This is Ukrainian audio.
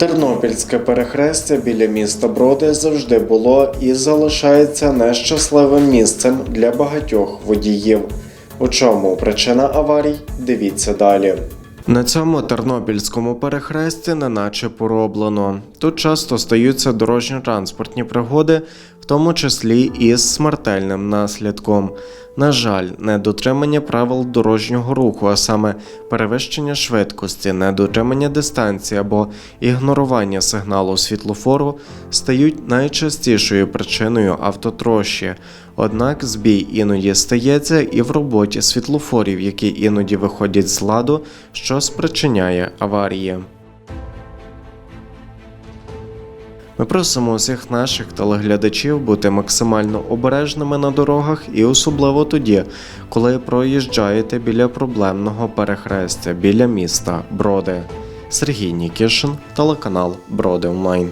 Тернопільське перехрестя біля міста Броди завжди було і залишається нещасливим місцем для багатьох водіїв. У чому причина аварій? Дивіться далі. На цьому тернопільському перехресті неначе пороблено. Тут часто стаються дорожньо-транспортні пригоди, тому числі із смертельним наслідком. На жаль, недотримання правил дорожнього руху, а саме перевищення швидкості, недотримання дистанції або ігнорування сигналу світлофору стають найчастішою причиною автотрощі. Однак збій іноді стається і в роботі світлофорів, які іноді виходять з ладу, що спричиняє аварії. Ми просимо усіх наших телеглядачів бути максимально обережними на дорогах і особливо тоді, коли проїжджаєте біля проблемного перехрестя біля міста Броди. Сергій Нікішин, телеканал Броди Онлайн.